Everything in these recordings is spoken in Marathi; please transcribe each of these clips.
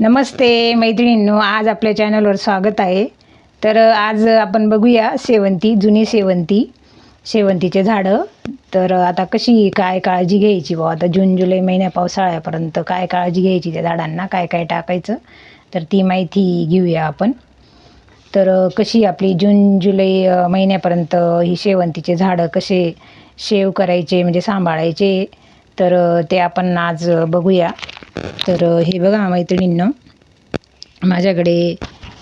नमस्ते मैत्रिणींनो आज आपल्या चॅनलवर स्वागत आहे. तर आज आपण बघूया शेवंती जुनी शेवंती शेवंतीचे झाडं. तर आता कशी काय काळजी घ्यायची बुवा? आता जून जुलै महिन्या पावसाळ्यापर्यंत काय काळजी घ्यायची त्या झाडांना? काय काय टाकायचं? तर ती माहिती घेऊया आपण. तर कशी आपली जून जुलै महिन्यापर्यंत ही शेवंतीचे झाडं कसे शेव करायचे म्हणजे सांभाळायचे? तर ते आपण आज बघूया. तर हे बघा मैत्रिणींनं माझ्याकडे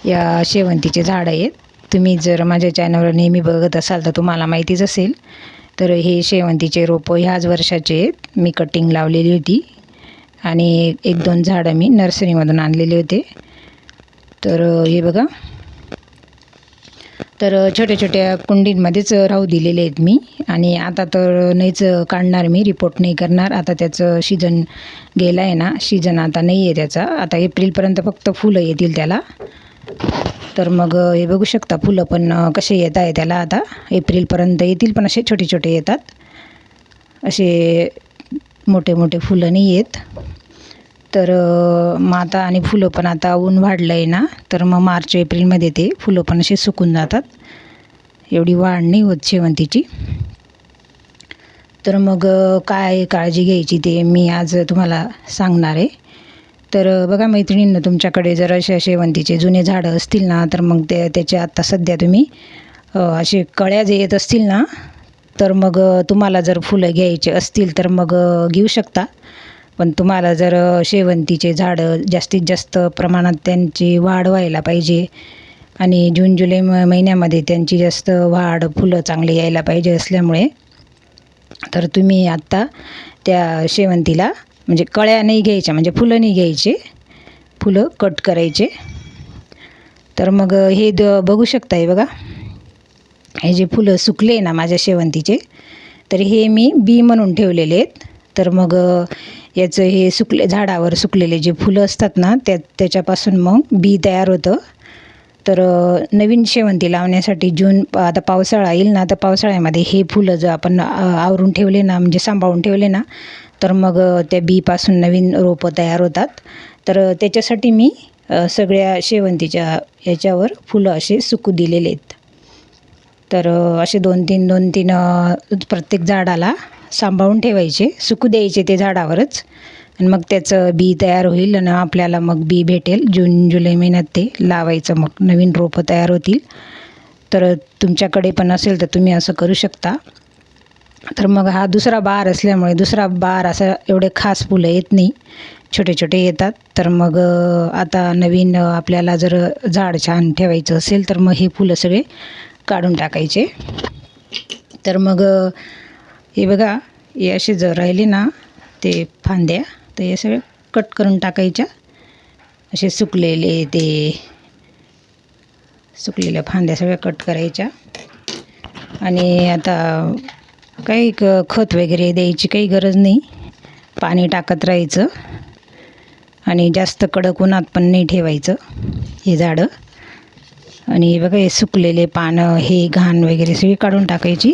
या शेवंतीचे झाड आहेत. तुम्ही जर माझ्या चॅनलवर नेहमी बघत असाल तर तुम्हाला माहितीच असेल. तर हे शेवंतीचे रोपं ह्याच वर्षाचे आहेत. मी कटिंग लावलेली होती आणि एक दोन झाडं मी नर्सरीमधून आणलेले होते. तर हे बघा तर छोट्या छोट्या कुंडींमध्येच राहू दिलेले आहेत मी. आणि आता तर नाहीच काढणार मी रिपोर्ट नाही करणार. आता त्याचं सीजन गेलं आहे ना सीजन आता नाही आहे त्याचा. आता एप्रिलपर्यंत फक्त फुलं येतील त्याला. तर मग हे बघू शकता फुलं पण कसे येत आहे त्याला आता. एप्रिलपर्यंत येतील पण असे छोटे छोटे येतात. असे मोठे मोठे फुलं नाही आहेत तर मग आता आणि फुलं पण आता ऊन वाढलं आहे ना तर मग मार्च एप्रिलमध्ये ते फुलं पण असे सुकून जातात. एवढी वाढ नाही होत शेवंतीची. तर मग काय काळजी घ्यायची ते मी आज तुम्हाला सांगणार आहे. तर बघा मैत्रिणींना तुमच्याकडे जर असे शेवंतीचे जुने झाडं असतील ना तर मग ते त्याच्या आत्ता सध्या तुम्ही असे कळ्या जे येत असतील ना तर मग तुम्हाला जर फुलं घ्यायचे असतील तर मग घेऊ शकता. पण तुम्हाला जर शेवंतीचे झाडं जास्तीत जास्त प्रमाणात त्यांची वाढ व्हायला पाहिजे आणि जून जुलै म महिन्यामध्ये त्यांची जास्त वाढ फुलं चांगली यायला पाहिजे असल्यामुळे तर तुम्ही आत्ता त्या शेवंतीला म्हणजे कळ्या नाही घ्यायच्या म्हणजे फुलं नाही घ्यायचे फुलं कट करायचे. तर मग हे द बघू शकता बघा. हे जे फुलं सुकले ना माझ्या शेवंतीचे तर हे मी बी म्हणून ठेवलेले आहेत. तर मग याचं हे सुकले झाडावर सुकलेले जे फुलं असतात ना त्या त्याच्यापासून मग बी तयार होतं. तर नवीन शेवंती लावण्यासाठी जून आता पावसाळा येईल ना तर पावसाळ्यामध्ये हे फुलं जर आपण आवरून ठेवले ना म्हणजे सांभाळून ठेवले ना तर मग त्या बीपासून नवीन रोपं तयार होतात. तर त्याच्यासाठी मी सगळ्या शेवंतीच्या याच्यावर फुलं असे सुकू दिलेले आहेत. तर असे दोन तीन दोन तीन प्रत्येक झाडाला सांभाळून ठेवायचे सुकू द्यायचे ते झाडावरच. आणि मग त्याचं बी तयार होईल आणि आपल्याला मग बी भेटेल. जून जुलै महिन्यात ते लावायचं. मग नवीन रोपं तयार होतील. तर तुमच्याकडे पण असेल तर तुम्ही असं करू शकता. तर मग हा दुसरा बार असल्यामुळे दुसरा बार असा एवढे खास फुलं येत नाही. छोटे छोटे येतात. तर मग आता नवीन आपल्याला जर झाड छान ठेवायचं असेल तर मग हे फुलं सगळे काढून टाकायचे. तर मग हे बघा हे असे जर राहिले ना ते फांद्या तर हे सगळे कट करून टाकायच्या. असे सुकलेले ते सुकलेल्या फांद्या सगळ्या कट करायच्या. आणि आता काही क खत वगैरे द्यायची काही गरज नाही. पाणी टाकत राहायचं. आणि जास्त कडक उन्हात पण नाही ठेवायचं हे झाडं. आणि बघा हे सुकलेले पानं हे घाण वगैरे सगळी काढून टाकायची.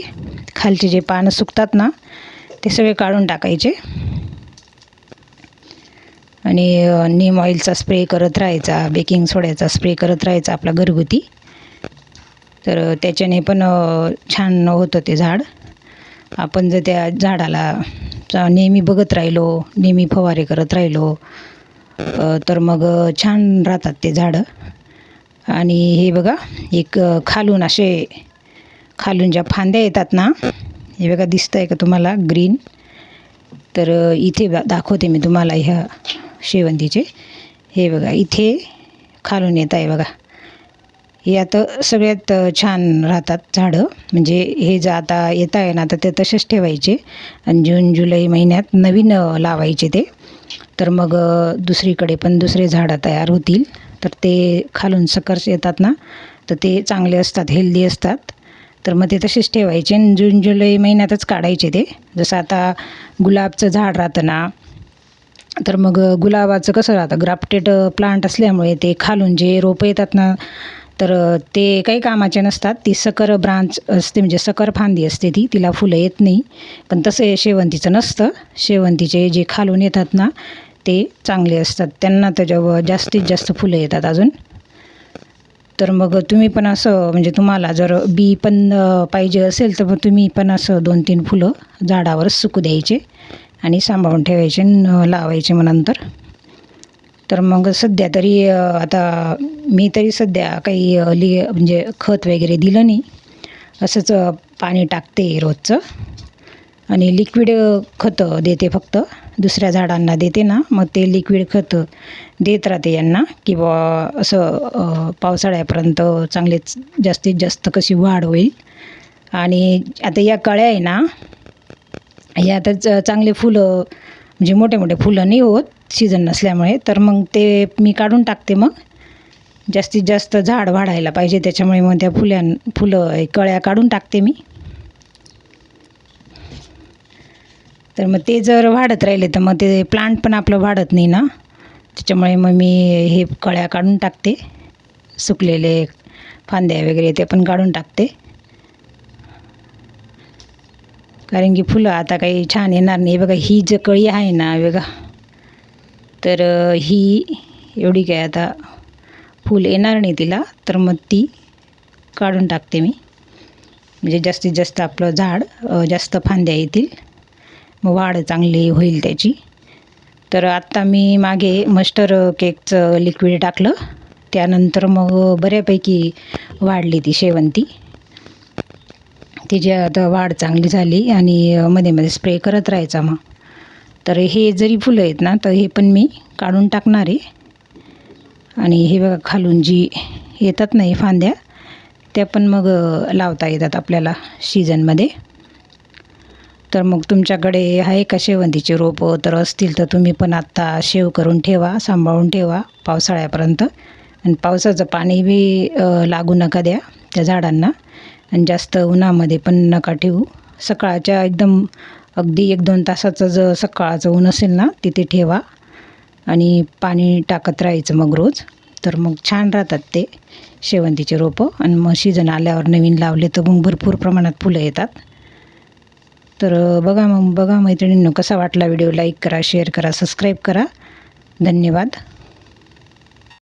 खालचे जे पानं सुकतात ना ते सगळे काढून टाकायचे. आणि नीम ऑइलचा स्प्रे करत राहायचा बेकिंग सोड्याचा स्प्रे करत राहायचा आपला घरगुती. तर त्याच्याने पण छान होतं ते झाड. आपण जर त्या झाडाला नेहमी बघत राहिलो नेहमी फवारे करत राहिलो तर मग छान राहतात ते झाडं. आणि हे बघा एक खालून असे खालून ज्या फांद्या येतात ना हे बघा दिसतं आहे का तुम्हाला? ग्रीन तर इथे बा- दाखवते मी तुम्हाला ह्या शेवंतीचे. हे बघा इथे खालून येत आहे बघा. हे आता सगळ्यात छान राहतात झाडं. म्हणजे हे जर आता येत आहे ना तर ते तसेच ठेवायचे. आणि जून जुलै महिन्यात नवीन लावायचे ते. तर मग दुसरीकडे पण दुसरे झाडं तयार होतील. तर ते खालून सकर्स येतात ना. तर ते चांगले असतात हेल्दी असतात. तर मग ते तसेच ठेवायचे आणि जून जुलै महिन्यातच काढायचे ते. जसं आता गुलाबचं झाड राहतं ना तर मग गुलाबाचं कसं राहतं? ग्राफ्टेड प्लांट असल्यामुळे ते खालून जे रोपं येतात ना तर ते काही कामाचे नसतात. ती सकर ब्रांच असते म्हणजे सकर फांदी असते ती तिला फुलं येत नाही. पण तसं शेवंतीचं नसतं. शेवंतीचे जे खालून येतात ना ते चांगले असतात. त्यांना त्याच्यावर जास्तीत जास्त फुलं येतात अजून. तर मग तुम्ही पण असं म्हणजे तुम्हाला जर बी पण पाहिजे असेल तर मग तुम्ही पण असं दोन तीन फुलं झाडावरच सुकू द्यायचे आणि सांभाळून ठेवायचे न लावायचे मग नंतर. तर मग सध्या तरी आता मी तरी सध्या काही लि म्हणजे खत वगैरे दिलं नाही. असंच पाणी टाकते रोजचं. आणि लिक्विड खतं देते फक्त. दुसऱ्या झाडांना देते ना मग ते लिक्विड खतं देत राहते यांना. की बा असं पावसाळ्यापर्यंत चांगलेच जास्तीत जास्त कशी वाढ होईल. आणि आता या कळ्या आहे ना या आता च- चांगले फुलं म्हणजे मोठे मोठे फुलं नाही होत सीझन नसल्यामुळे. तर मग ते मी काढून टाकते मग. जास्तीत जास्त झाड वाढायला पाहिजे त्याच्यामुळे मग त्या फुल्यां फुलं कळ्या काढून टाकते मी. तर मग ते जर वाढत राहिले तर मग ते प्लांट पण आपलं वाढत नाही ना. त्याच्यामुळे मग मी हे कळ्या काढून टाकते. सुकलेले फांद्या वगैरे ते पण काढून टाकते. कारण की फुलं आता काही छान येणार नाही. बघा ही ज कळी आहे ना बघा. तर ही एवढी काय आता फूल येणार नाही तिला. तर मग ती काढून टाकते मी. म्हणजे जास्तीत जास्त आपलं झाड जास्त फांद्या येतील. मग वाढ चांगली होईल त्याची. तर आत्ता मी मागे मस्टर केकचं लिक्विड टाकलं. त्यानंतर मग बऱ्यापैकी वाढली ती शेवंती. तिची आता वाढ चांगली झाली आणि मध्ये मध्ये स्प्रे करत राहायचा मग. तर हे जरी फुलं आहेत ना तर हे पण मी काढून टाकणार आहे. आणि हे बघा खालून जी येतात ना हे फांद्या त्या पण मग लावता येतात आपल्याला सीझनमध्ये तर मग तुमच्याकडे आहे का शेवंतीचे रोपं? तर असतील तर तुम्ही पण आत्ता शेव करून ठेवा सांभाळून ठेवा पावसाळ्यापर्यंत. आणि पावसाचं पाणी बी लागू नका द्या त्या झाडांना. आणि जास्त उन्हामध्ये पण नका ठेवू. सकाळच्या एकदम अगदी एक दोन तासाचं जर सकाळचं ऊन असेल ना तिथे ठेवा. आणि पाणी टाकत राहायचं मग रोज. तर मग छान राहतात ते शेवंतीचे रोपं. आणि मग सीजन आल्यावर नवीन लावले तर मग भरपूर प्रमाणात फुलं येतात. तर बघा मग बघा मैत्रिणींनो कसा वाटला व्हिडिओ. लाईक करा शेअर करा सबस्क्राईब करा. धन्यवाद.